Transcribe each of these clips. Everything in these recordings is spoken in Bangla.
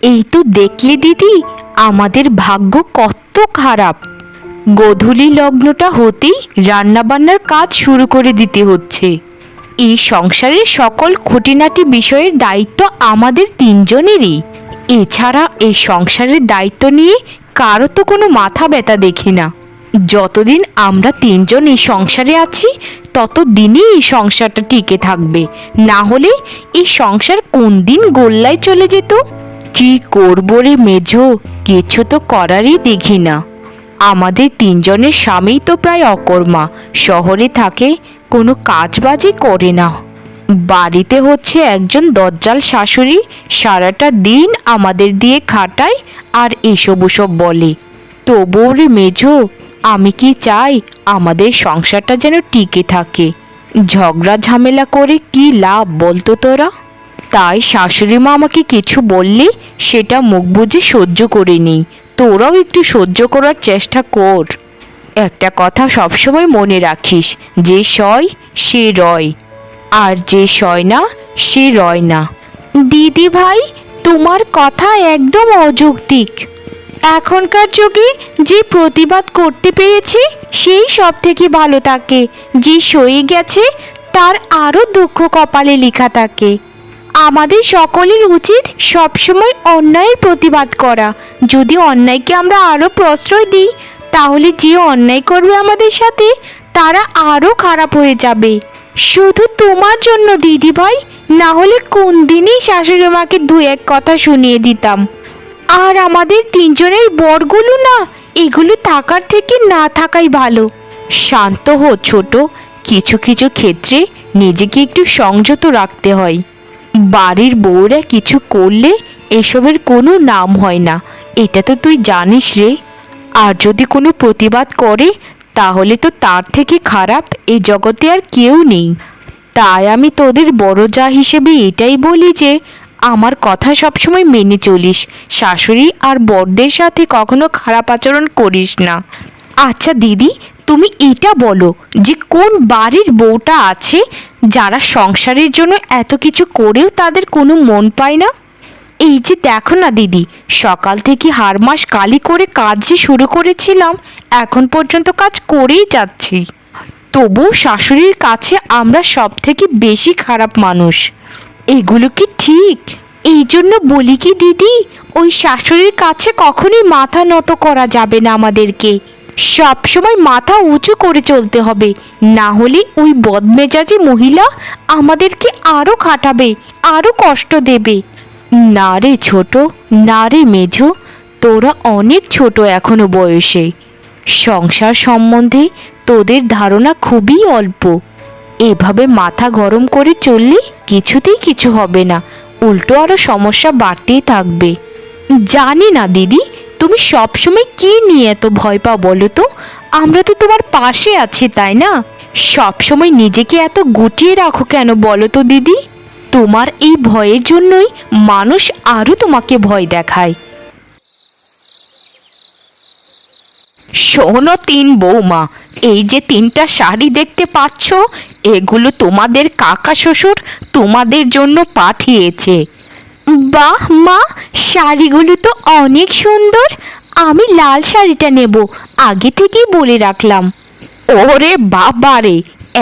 এই তো দেখলে দিদি, আমাদের ভাগ্য কত খারাপ। গোধূলি লগ্নটা হতেই রান্নাবান্নার কাজ শুরু করে দিতে হচ্ছে। এই সংসারের সকল খুঁটিনাটি বিষয়ের দায়িত্ব আমাদের তিনজনেরই। এছাড়া এই সংসারের দায়িত্ব নিয়ে কারও তো কোনো মাথা ব্যথা দেখি না। যতদিন আমরা তিনজন এই সংসারে আছি ততদিনই এই সংসারটা টিকে থাকবে। না হলে এই সংসার কোন দিন গোল্লায় চলে যেত? কি করব রে মেঝো? কিছু তো করারই দেখি না। আমাদের তিনজনের স্বামী তো প্রায় অকর্মা। শহরে থাকে, কোনো কাজবাজই করে না। বাড়িতে হচ্ছে একজন দজ্জাল শাশুড়ি, সারাটা দিন আমাদের দিয়ে খাটায় আর এসব ওসব বলে। তবুও রে মেঝো আমি কি চাই আমাদের সংসারটা যেন টিকে থাকে? ঝগড়া, ঝামেলা করে কি লাভ বলতো তোরা? তাই শাশুড়ি মা আমাকে কিছু বললে, সেটা মুখ বুঝে সহ্য করে নিই তোরাও একটু সহ্য করার চেষ্টা কর। একটা কথা সবসময় মনে রাখিস, যে সয়, সে রয়। আর যে সয় না, সে রয় না। দিদি ভাই তোমার কথা একদম অযৌক্তিক। এখনকার যুগে যে প্রতিবাদ করতে পেরেছে, সেই সব থেকে ভালো থাকে যে সয়ে গেছে, তার আরও দুঃখ কপালে লেখা থাকে। আমাদের সকলের উচিত সবসময় অন্যায়ের প্রতিবাদ করা। যদি অন্যায়কে আমরা আরও প্রশ্রয় দিই, তাহলে যে অন্যায় করবে আমাদের সাথে, তারা আরও খারাপ হয়ে যাবে। শুধু তোমার জন্য দিদি ভাই না হলে কোন দিনই শাশুড়ি মাকে দু এক কথা শুনিয়ে দিতাম। আর আমাদের তিনজনের বরগুলো না, এগুলো থাকার থেকে না থাকাই ভালো। শান্ত হো ছোট, কিছু কিছু ক্ষেত্রে নিজেকে একটু সংযত রাখতে হয়। বাড়ির বউরা কিছু করলে এসবের কোনো নাম হয় না, এটা তো তুই জানিস রে। আর যদি কোনো প্রতিবাদ করে, তাহলে তো তার থেকে খারাপ এই জগতে আর কেউ নেই। তাই আমি তোদের বড় যা হিসেবে এটাই বলি যে আমার কথা সবসময় মেনে চলিস। শাশুড়ি আর বড়দের সাথে কখনো খারাপ আচরণ করিস না। আচ্ছা দিদি, তুমি এটা বলো যে কোন বাড়ির বউটা আছে যারা সংসারের জন্য এত কিছু করেও তাদের কোনো মন পায় না? এই যে দেখো না দিদি, সকাল থেকে হার মাস কালি করে কাজ যে শুরু করেছিলাম, এখন পর্যন্ত কাজ করেই যাচ্ছি। তবু শাশুড়ির কাছে আমরা সব থেকে বেশি খারাপ মানুষ। এগুলো কি ঠিক? এই জন্য বলি কি, দিদি, ওই শাশুড়ির কাছে কখনোই মাথা নত করা যাবে না আমাদেরকে। সব সময় মাথা উঁচু করে চলতে হবে। না হলে ওই বদমেজাজি মহিলা আমাদেরকে আরও খাটাবে আরও কষ্ট দেবে। না রে ছোট, না রে মেঝো, তোরা অনেক ছোট এখনও বয়সে। সংসার সম্বন্ধে তোদের ধারণা খুবই অল্প। এভাবে মাথা গরম করে চললে কিছুতেই কিছু হবে না। উল্টো আরও সমস্যা বাড়তেই থাকবে। জানি না, দিদি, তুমি সবসময় কি নিয়ে এত ভয় পাও বলো তো? আমরা তো তোমার পাশে আছি, তাই না? সবসময় নিজেকে এত গুটিয়ে রাখো কেন বলো তো, দিদি? তোমার এই ভয়ের জন্যই মানুষ আরও তোমাকে ভয় দেখায়। শোনো তিন বৌমা, এই যে তিনটা শাড়ি দেখতে পাচ্ছ, এগুলো তোমাদের কাকা শ্বশুর তোমাদের জন্য পাঠিয়েছে। বাহ মা, শাড়িগুলো তো অনেক সুন্দর। আমি লাল শাড়িটা নেব, আগে থেকেই বলে রাখলাম। ওরে বাবারে,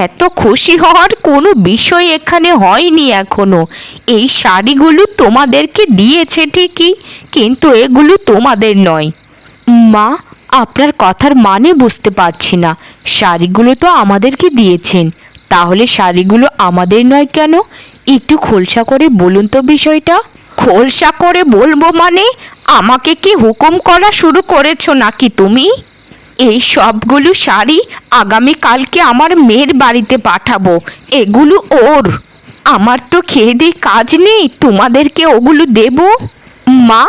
এত খুশি হওয়ার কোনো বিষয় এখানে হয়নি এখনও। এই শাড়িগুলো তোমাদেরকে দিয়েছে ঠিকই, কিন্তু এগুলো তোমাদের নয়। মা আপনার কথার মানে বুঝতে পারছি না। শাড়িগুলো তো আমাদেরকে দিয়েছেন। তাহলে শাড়িগুলো আমাদের নয় কেন? একটু খোলসা করে বলুন তো বিষয়টা। খোলসা করে বলব মানে? আমাকে কি হুকুম করা শুরু করেছ নাকি তুমি? এই সবগুলো শাড়ি আগামী কালকে আমার মেয়ের বাড়িতে পাঠাবো। এগুলো ওর। আমার তো খেয়ে দিয়ে কাজ নেই, তোমাদেরকে ওগুলো দেব। মা,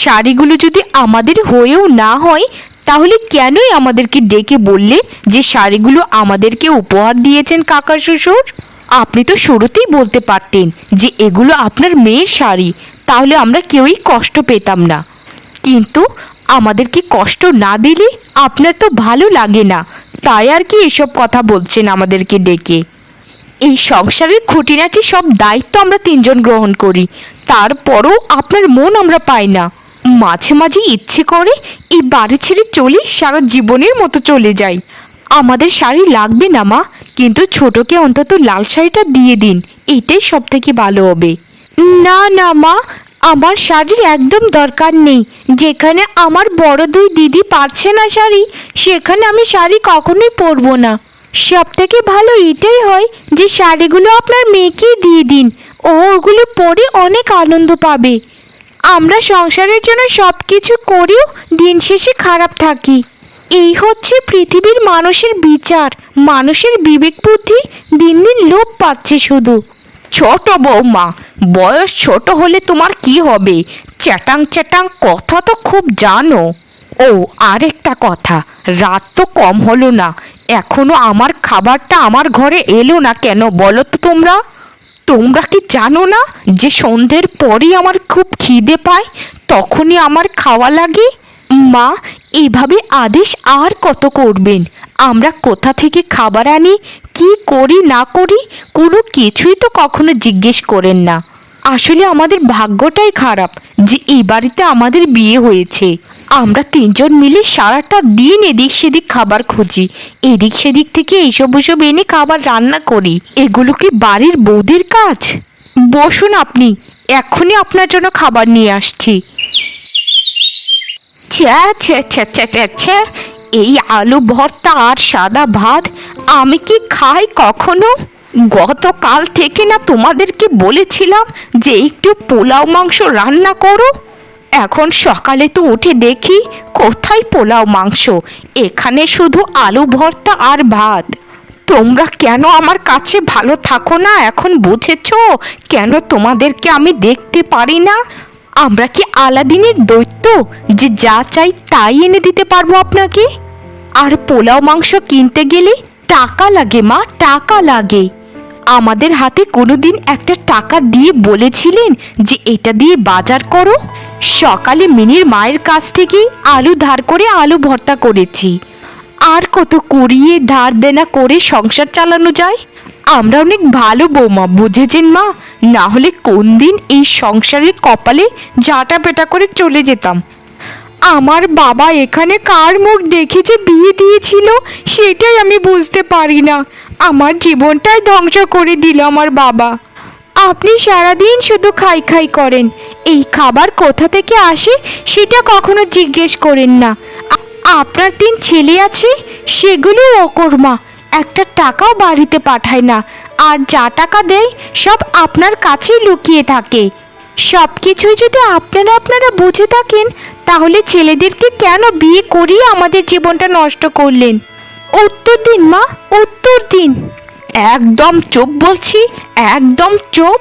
শাড়িগুলো যদি আমাদের হয়েও না হয় তাহলে কেনই আমাদেরকে ডেকে বললে যে শাড়িগুলো আমাদেরকে উপহার দিয়েছেন কাকা শ্বশুর? আপনি তো শুরুতেই বলতে পারতেন যে এগুলো আপনার মেয়ের শাড়ি, তাহলে আমরা কেউই কষ্ট পেতাম না। কিন্তু আমাদেরকে কষ্ট না দিলে আপনার তো ভালো লাগে না, তাই আর কি এসব কথা বলছেন আমাদেরকে ডেকে? এই সংসারের খুঁটিনাটি সব দায়িত্ব আমরা তিনজন গ্রহণ করি, তারপরও আপনার মন আমরা পাই না। মাঝে মাঝে ইচ্ছে করে এই বাড়ি ছেড়ে চলে, সারা জীবনের মতো চলে যাই। আমাদের শাড়ি লাগবে না মা, কিন্তু ছোটকে অন্তত লাল শাড়িটা দিয়ে দিন, এটাই সব থেকে ভালো হবে। না না মা, আমার শাড়ির একদম দরকার নেই। যেখানে আমার বড় দুই দিদি পাচ্ছে না শাড়ি, সেখানে আমি শাড়ি কখনোই পরবো না। সব থেকে ভালো এটাই হয় যে শাড়িগুলো আপনার মেয়েকেই দিয়ে দিন, ও ওগুলো পরে অনেক আনন্দ পাবে। আমরা সংসারের জন্য সব কিছু করেও, দিন শেষে খারাপ থাকি। এই হচ্ছে পৃথিবীর মানুষের বিচার, মানুষের বিবেক বুদ্ধি, দিন দিন লোপ পাচ্ছে শুধু। ছোট বৌমা, বয়স ছোট হলে তোমার কি হবে? চ্যাটাং চ্যাটাং কথা তো খুব জানো। ও, আরেকটা কথা, রাত তো কম হলো না। এখনও আমার খাবারটা আমার ঘরে এলো না কেন বলো তো তোমরা? তোমরা কি জানো না যে সন্ধ্যের পরই আমার খুব খিদে পায়? তখনই আমার খাওয়া লাগে। মা এভাবে আদেশ আর কত করবেন? আমরা কোথা থেকে খাবার আনি? কি করি, না করি? কোনো কিছুই তো কখনো জিজ্ঞেস করেন না। আসলে আমাদের ভাগ্যটাই খারাপ যে এই বাড়িতে আমাদের বিয়ে হয়েছে। আমরা তিনজন মিলে সারাটা দিন এদিক সেদিক খাবার খুঁজি। এদিক সেদিক থেকে এইসব ওসব এনে খাবার রান্না করি। এগুলো কি বাড়ির বৌদির কাজ? বসুন আপনি এখনই আপনার জন্য খাবার নিয়ে আসছি। ছ্যা ছ্যা ছ্যা ছ্যা ছ্যা ছ্যা এই আলু ভর্তা আর সাদা ভাত আমি কি খাই কখনো? গতকাল থেকে না তোমাদেরকে বলেছিলাম যে একটু পোলাও মাংস রান্না করো। এখন সকালে তো উঠে দেখি কোথায় পোলাও মাংস। এখানে শুধু আলু ভর্তা আর ভাত। তোমরা কেন আমার কাছে ভালো থাকো না এখন বুঝেছ? কেন তোমাদেরকে আমি দেখতে পারি না? আমরা কি আলাদিনের দৈত্য যে যা চাই তাই এনে দিতে পারব আপনাকে? আর পোলাও মাংস কিনতে গেলে টাকা লাগে মা, টাকা লাগে। আমাদের হাতে কোনোদিন একটা টাকা দিয়ে বলেছিলেন যে এটা দিয়ে বাজার করো। সকালে মিনির মায়ের কাছ থেকেই আলু ধার করে আলু ভর্তা করেছি। আর কত কুড়িয়ে ধার দেনা করে সংসার চালানো যায়? আমরা অনেক ভালো বৌমা, বুঝেছেন মা? না হলে কোন দিন এই সংসারের কপালে ঝাঁটা পেটা করে চলে যেতাম। আমার বাবা এখানে কার মুখ দেখে যে বিয়ে দিয়েছিল, সেটাই আমি বুঝতে পারি না। আমার জীবনটাই ধ্বংস করে দিল আমার বাবা। আপনি সারাদিন শুধু খাই খাই করেন। এই খাবার কোথা থেকে আসে সেটা কখনো জিজ্ঞেস করেন না। আপনার তিন ছেলে আছে, সেগুলো অকর্মা। একটা টাকাও বাড়িতে পাঠায় না। আর যা টাকা দেয়, সব আপনার কাছেই লুকিয়ে থাকে। সব কিছুই যদি আপনারা আপনারা বুঝে থাকেন, তাহলে ছেলেদেরকে কেন বিয়ে করিয়ে আমাদের জীবনটা নষ্ট করলেন? উত্তর দিন, মা, উত্তর দিন। একদম চুপ বলছি, একদম চুপ।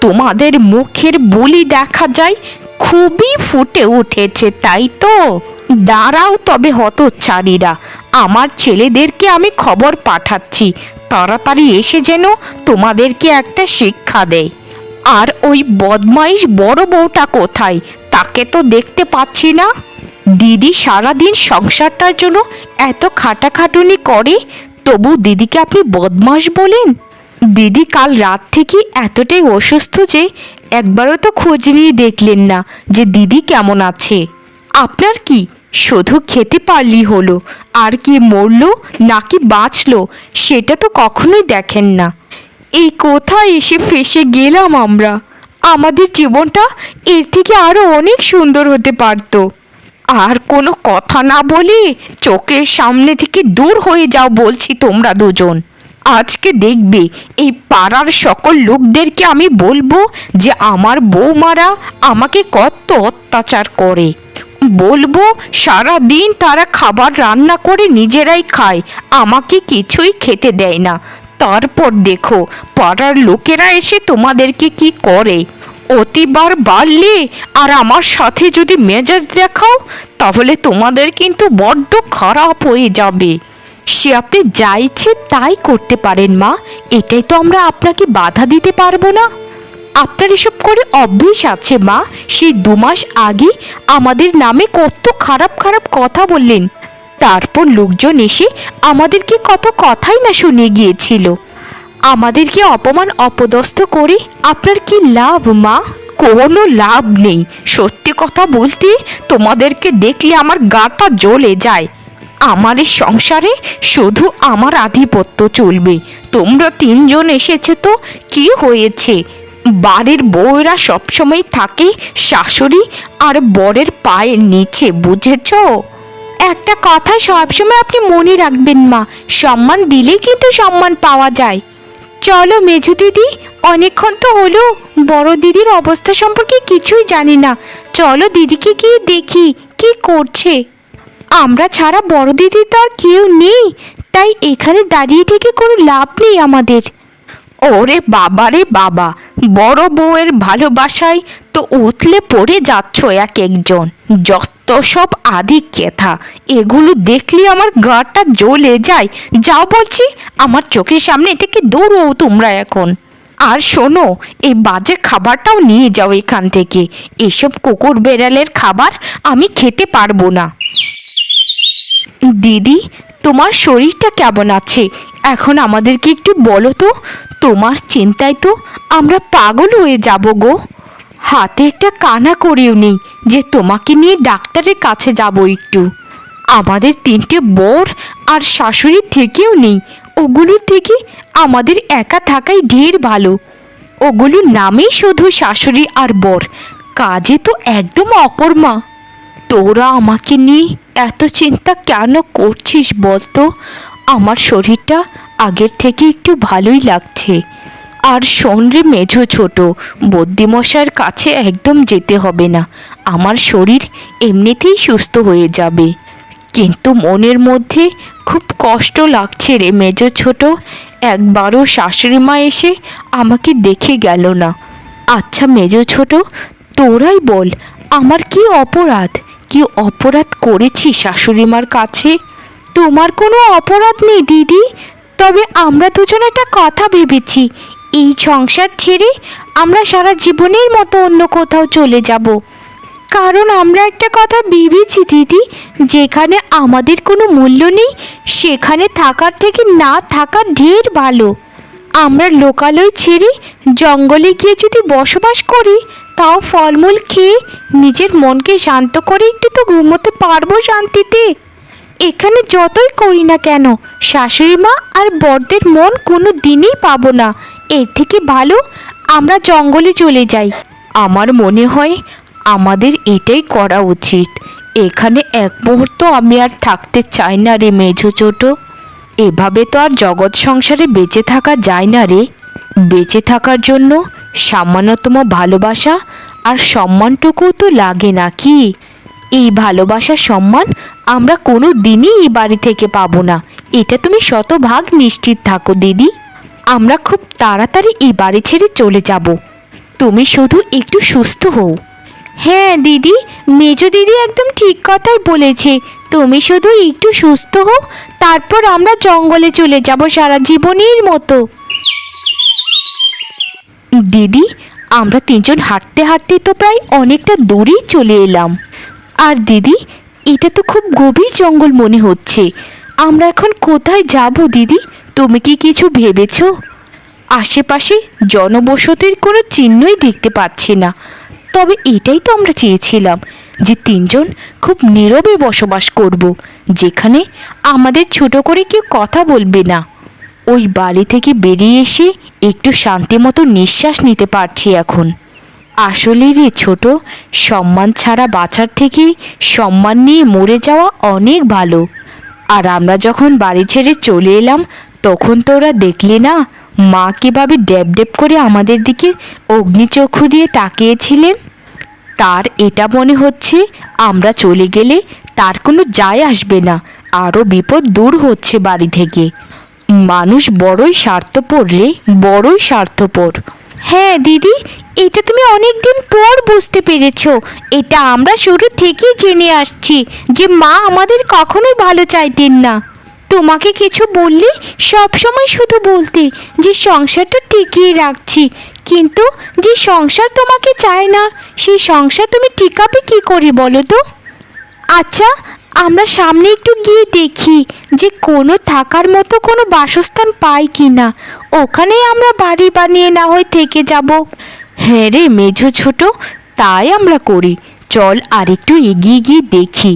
তোমাদের মুখের বুলি দেখা যায়, খুবই ফুটে উঠেছে, তাই তো? দাঁড়াও তবে হতচারীরা আমার ছেলেদেরকে আমি খবর পাঠাচ্ছি। তাড়াতাড়ি এসে যেন তোমাদেরকে একটা শিক্ষা দেয়। আর ওই বদমাইশ বড় বউটা কোথায়? তাকে তো দেখতে পাচ্ছি না। দিদি সারাদিন সংসারটার জন্য এত খাটাখাটুনি করে, তবু দিদিকে আপনি বদমাস বলেন? দিদি কাল রাত থেকে এতটাই অসুস্থ যে একবারও তো খোঁজ নিয়ে দেখলেন না যে দিদি কেমন আছে। আপনার কি শুধু খেতে পারলি হলো, আর কি মরলো নাকি বাঁচলো, সেটা তো কখনোই দেখেন না। এই কোথায় এসে ফেসে গেলাম আমরা? আমাদের জীবনটা এর থেকে আরও অনেক সুন্দর হতে পারতো। আর কোনো কথা না বলে চোখের সামনে থেকে দূর হয়ে যাও বলছি তোমরা দুজন। আজকে দেখবে এই পাড়ার সকল লোকদেরকে আমি বলব যে আমার বৌমারা আমাকে কত অত্যাচার করে। বলব সারা দিন তারা খাবার রান্না করে নিজেরাই খায়, আমাকে কিছুই খেতে দেয় না। তারপর দেখো, পাড়ার লোকেরা এসে তোমাদেরকে কি করে? অতিবার বাড়লে আর আমার সাথে যদি মেজাজ দেখাও, তাহলে তোমাদের কিন্তু বড্ড খারাপ হয়ে যাবে। সে আপনি যা ইচ্ছে তাই করতে পারেন, মা। এটাই তো আমরা আপনাকে বাধা দিতে পারব না। আপনার এসব করে অভ্যেস আছে, মা। সেই দু মাস আগে আমাদের নামে কত খারাপ খারাপ কথা বললেন। তারপর লোকজন এসে আমাদেরকে কত কথাই না শুনে গিয়েছিল। আমাদেরকে অপমান অপদস্থ করে আপনার কি লাভ, মা? কোনো লাভ নেই। সত্যি কথা বলতে তোমাদেরকে দেখলে আমার গাটা জ্বলে যায়। আমার এই সংসারে শুধু আমার আধিপত্য চলবে। তোমরা তিনজন এসেছে তো, কি হয়েছে? বাড়ির বউরা সবসময় থাকে শাশুড়ি আর বরের পায়ের নিচে, বুঝেছ? একটা কথা সবসময় আপনি মনে রাখবেন মা, সম্মান দিলেই কিন্তু সম্মান পাওয়া যায়। চলো মেজু দিদি, অনেকক্ষণ তো হলো, বড় দিদির অবস্থা সম্পর্কে কিছুই জানি না। চলো দিদিকে গিয়ে দেখি, কি করছে। আমরা ছাড়া বড় দিদি তো আর কেউ নেই, তাই এখানে দাঁড়িয়ে থেকে কোনো লাভ নেই আমাদের। ওরে বাবা রে বাবা, বড় বউয়ের ভালোবাসায় তো উতলে পড়ে যাচ্ছ এক একজন, যত সব আদি কেথা এগুলো দেখলে আমার গাটা জ্বলে যায়। যাও বলছি, আমার চোখের সামনে থেকে দৌড়ো তোমরা এখন। আর শোনো, এই বাজে খাবারটাও নিয়ে যাও এখান থেকে। এসব কুকুর বেড়ালের খাবার আমি খেতে পারব না। দিদি, তোমার শরীরটা কেমন আছে? এখন আমাদেরকে একটু বলো তো। তোমার চিন্তায় তো আমরা পাগল হয়ে যাব গো। হাতে একটা কানা করেও নেই যে তোমাকে নিয়ে ডাক্তারের কাছে যাব একটু। আমাদের তিনটে বর আর শাশুড়ির থেকেও নেই। ওগুলোর থেকে আমাদের একা থাকাই ঢের ভালো। ওগুলোর নামেই শুধু শাশুড়ি আর বর। কাজে তো একদম অকর্মা। তোরা আমাকে নিয়ে এত চিন্তা কেন করছিস বলতো? আমার শরীরটা আগের থেকে একটু ভালোই লাগছে। আর শোন রে মেঝো ছোট বদ্যিমশাইয়ের কাছে একদম যেতে হবে না। আমার শরীর এমনিতেই সুস্থ হয়ে যাবে। কিন্তু মনের মধ্যে খুব কষ্ট লাগছে রে মেজো ছোট। একবারও শাশুড়ি মা এসে আমাকে দেখে গেল না। আচ্ছা মেজো ছোট, তোরাই বল, আমার কি অপরাধ? কি অপরাধ করেছি শাশুড়িমার কাছে? তোমার কোনো অপরাধ নেই দিদি। তবে আমরা দুজন একটা কথা ভেবেছি এই সংসার ছেড়ে আমরা সারা জীবনের মতো অন্য কোথাও চলে যাব। কারণ আমরা একটা কথা ভেবেছি, দিদি, যেখানে আমাদের কোনো মূল্য নেই, সেখানে থাকার থেকে না থাকা ঢের ভালো। আমরা লোকালয় ছেড়ে জঙ্গলে গিয়ে যদি বসবাস করি, তাও ফলমূল খেয়ে নিজের মনকে শান্ত করে একটু তো ঘুমোতে পারব শান্তিতে। এখানে যতই করি না কেন, শাশুড়ি মা আর বড়দের মন কোনো দিনই পাবো না। এর থেকে ভালো আমরা জঙ্গলে চলে যাই। আমার মনে হয় আমাদের এটাই করা উচিত। এখানে এক মুহূর্ত আমি আর থাকতে চাই না রে মেঝো ছোট। এভাবে তো আর জগৎ সংসারে বেঁচে থাকা যায় না রে। বেঁচে থাকার জন্য সামান্যতম ভালোবাসা আর সম্মানটুকুও তো লাগে নাকি এই ভালোবাসা সম্মান আমরা কোনো দিনই এই বাড়ি থেকে পাবো না। এটা তুমি শতভাগ নিশ্চিত থাকো, দিদি। আমরা খুব তাড়াতাড়ি এই বাড়ি ছেড়ে চলে যাব। তুমি শুধু একটু সুস্থ হও। হ্যাঁ দিদি, মেজো দিদি একদম ঠিক কথাই বলেছে। তুমি শুধু একটু সুস্থ হও, তারপর আমরা জঙ্গলে চলে যাব সারা জীবনের মতো। দিদি, আমরা তিনজন হাঁটতে হাঁটতে তো প্রায় অনেকটা দূরেই চলে এলাম। আর দিদি, এটা তো খুব গভীর জঙ্গল মনে হচ্ছে। আমরা এখন কোথায় যাব দিদি? তুমি কি কিছু ভেবেছ? আশেপাশে জনবসতির কোনো চিহ্নই দেখতে পাচ্ছি না। তবে এটাই তো আমরা চেয়েছিলাম যে তিনজন খুব নীরবে বসবাস করব, যেখানে আমাদের ছোট করে কেউ কথা বলবে না। ওই বাড়ি থেকে বেরিয়ে এসে একটু শান্তি মতো নিঃশ্বাস নিতে পারছি এখন। আসলে রে ছোট, সম্মান ছাড়া বাঁচার থেকে সম্মান নিয়ে মরে যাওয়া অনেক ভালো। আর আমরা যখন বাড়ি ছেড়ে চলে এলাম, তখন তো ওরা দেখলে না, মা কীভাবে ড্যাব ড্যাব করে আমাদের দিকে অগ্নিচক্ষু দিয়ে তাকিয়েছিলেন। তার এটা মনে হচ্ছে, আমরা চলে গেলে তার কোনো যায় আসবে না আরও বিপদ দূর হচ্ছে বাড়ি থেকে। মানুষ বড়ই স্বার্থপর রে, বড়ই স্বার্থপর। হ্যাঁ দিদি, এটা তুমি অনেক দিন পর বুঝতে পেরেছ। এটা আমরা শুরু থেকেই জেনে আসছি যে মা আমাদের কখনোই ভালো চাইতেন না। তোমাকে কিছু বললে সব সময় শুধু বলতে যে সংসারটা টিকিয়ে রাখছি, কিন্তু যে সংসার তোমাকে চায় না, সেই সংসার তুমি টিকাবে কি করে বলো তো? আচ্ছা আমরা সামনে একটু গিয়ে দেখি যে কোনো থাকার মতো কোনো বাসস্থান পাই কি না। ওখানেই আমরা বাড়ি বানিয়ে না হয় থেকে যাব। হ্যাঁ রে মেঝো ছোট, তাই আমরা করি। চল আর একটু এগিয়ে গিয়ে দেখি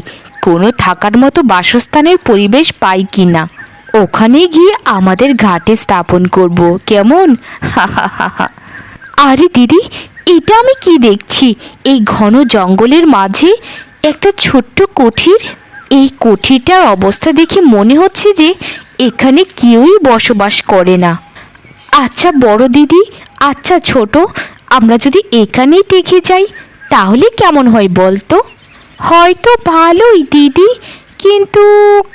কোনো থাকার মতো বাসস্থানের পরিবেশ পাই কি না। ওখানে গিয়ে আমাদের ঘাটে স্থাপন করব, কেমন? আরে দিদি, এটা আমি কি দেখছি? এই ঘন জঙ্গলের মাঝে একটা ছোট্ট কুঠির? এই কুঠিরটার অবস্থা দেখে মনে হচ্ছে যে এখানে কেউই বসবাস করে না। আচ্ছা বড় দিদি আচ্ছা ছোট, আমরা যদি এখানেই দেখে যাই, তাহলে কেমন হয় বলতো? হয়তো ভালোই দিদি, কিন্তু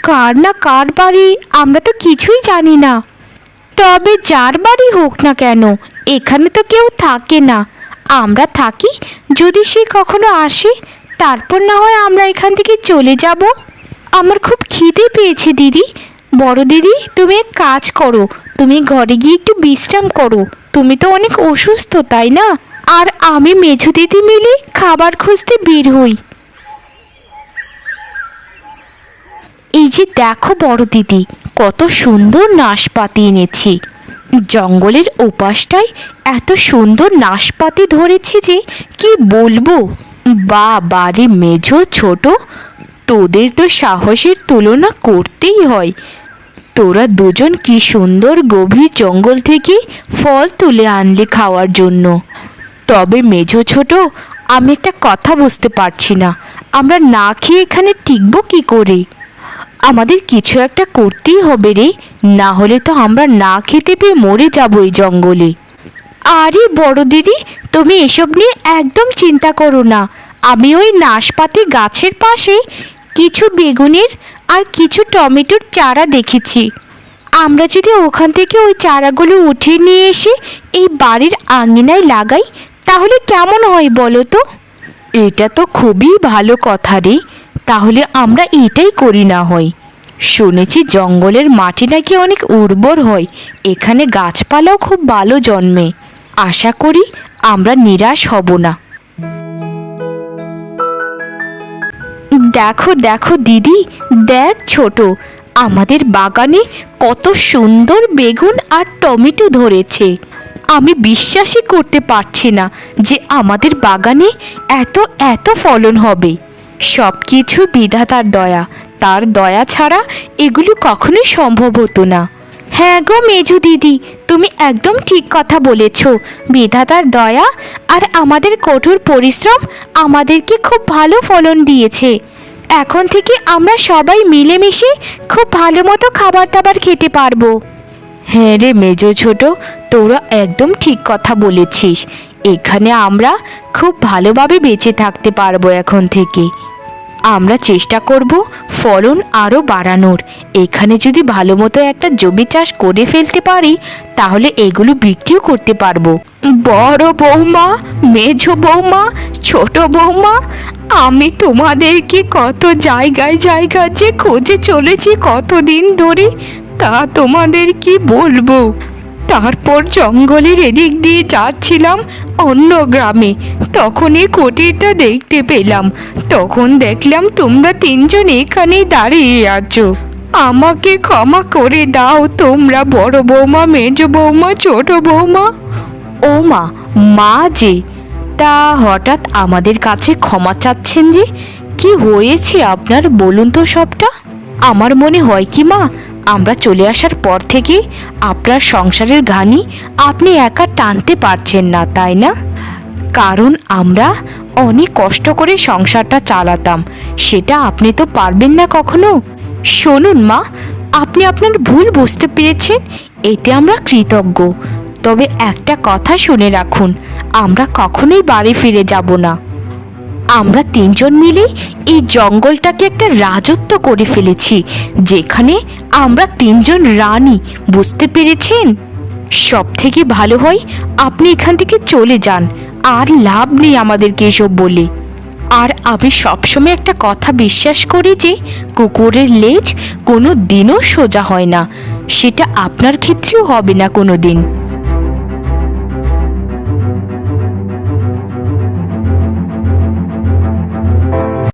কার না কার বাড়ি আমরা তো কিছুই জানি না। তবে যার বাড়ি হোক না কেন, এখানে তো কেউ থাকে না। আমরা থাকি যদি সে কখনো আসে, তারপর না হয় আমরা এখান থেকে চলে যাব। আমার খুব খিদে পেয়েছে, দিদি। বড় দিদি, তুমি এক কাজ করো। তুমি ঘরে গিয়ে একটু বিশ্রাম করো। তুমি তো অনেক অসুস্থ, তাই না? আর আমি মেঝু দিদি মিলে খাবার খুঁজতে বের হই। এই যে দেখো বড় দিদি, কত সুন্দর নাশপাতি এনেছি। জঙ্গলের ওপাশটায় এত সুন্দর নাশপাতি ধরেছে যে কি বলব? বা বাড়ি মেঝো ছোট। তোদের তো সাহসের তুলনা করতেই হয়। তোরা দুজন কি সুন্দর গভীর জঙ্গল থেকে ফল তুলে আনলে খাওয়ার জন্য। তবে মেঝো ছোট, আমি একটা কথা বুঝতে পারছি না। আমরা না খেয়ে এখানে টিকবো কি করে? আমাদের কিছু একটা করতেই হবে রে, না হলে তো আমরা না খেতে পেয়ে মরে যাব এই জঙ্গলে। আরে বড় দিদি, তুমি এসব নিয়ে একদম চিন্তা করো না। আমি ওই নাশপাতি গাছের পাশে কিছু বেগুনের আর কিছু টমেটোর চারা দেখেছি। আমরা যদি ওখান থেকে ওই চারাগুলো উঠিয়ে নিয়ে এসে এই বাড়ির আঙিনায় লাগাই, তাহলে কেমন হয় বলো তো? এটা তো খুবই ভালো কথা রে। তাহলে আমরা এটাই করি না হয়। শুনেছি জঙ্গলের মাটি নাকি অনেক উর্বর হয়। এখানে গাছপালাও খুব ভালো জন্মে। আশা করি আমরা নিরাশ হব না। দেখো দেখো দিদি, দেখ ছোট, আমাদের বাগানে কত সুন্দর বেগুন আর টমেটো ধরেছে। আমি বিশ্বাসই করতে পারছি না যে আমাদের বাগানে এত এত ফলন হবে। সব কিছু বিধাতার দয়া, তার দয়া ছাড়া এগুলো কখনোই সম্ভব হতো না। হ্যাঁ গো মেজু দিদি, তুমি একদম ঠিক কথা বলেছ। বিধাতার দয়া আর আমাদের কঠোর পরিশ্রম আমাদেরকে খুব ভালো ফলন দিয়েছে। এখন থেকে আমরা সবাই মিলেমিশে খুব ভালো মতো খাবার দাবার খেতে পারব। হ্যাঁ রে মেজো ছোট, তোরা একদম ঠিক কথা বলেছিস। এখানে আমরা খুব ভালোভাবে বেঁচে থাকতে পারব এখন থেকে। আমরা চেষ্টা করব ফলন আরও বাড়ানোর। এখানে যদি ভালো মতো একটা জমি চাষ করে ফেলতে পারি, তাহলে এগুলো বিক্রিও করতে পারব। বড় বৌমা, মেঝ বৌমা, ছোট বৌমা, আমি তোমাদেরকে কত জায়গায় জায়গা যে খোঁজে চলেছি কতদিন ধরে, তা তোমাদের কি বলব? তারপর জঙ্গলের এদিক দিয়ে যাচ্ছিলাম অন্য গ্রামে। তখন এই কুটিরটা দেখতে পেলাম। তখন দেখলাম তোমরা তিনজন এখানেই দাঁড়িয়ে আছো। আমাকে ক্ষমা করে দাও তোমরা বড় বৌমা, মেজ বৌমা, ছোট বৌমা। ও মা মা যে, তা হঠাৎ আমাদের কাছে ক্ষমা চাচ্ছেন যে? কি হয়েছে আপনার? বলুন তো সবটা। আমার মনে হয় কি মা আমরা চলে আসার পর থেকে আপনার সংসারের ঘানি আপনি একা টানতে পারছেন না, তাই না? কারণ আমরা অনেক কষ্ট করে সংসারটা চালাতাম, সেটা আপনি তো পারবেন না কখনো। শুনুন মা, আপনি আপনার ভুল বুঝতে পেরেছেন, এতে আমরা কৃতজ্ঞ। তবে একটা কথা শুনে রাখুন, আমরা কখনোই বাড়ি ফিরে যাব না। আমরা তিনজন মিলে এই জঙ্গলটাকে একটা রাজত্ব করে ফেলেছি, যেখানে আমরা তিনজন রানী, বুঝতে পেরেছেন? সব থেকে ভালো হয় আপনি এখান থেকে চলে যান, আর লাভ নেই আমাদেরকে এসব বলে। আর আমি সবসময় একটা কথা বিশ্বাস করি যে, কুকুরের লেজ কোনো দিনও সোজা হয় না, সেটা আপনার ক্ষেত্রেও হবে না কোনো দিন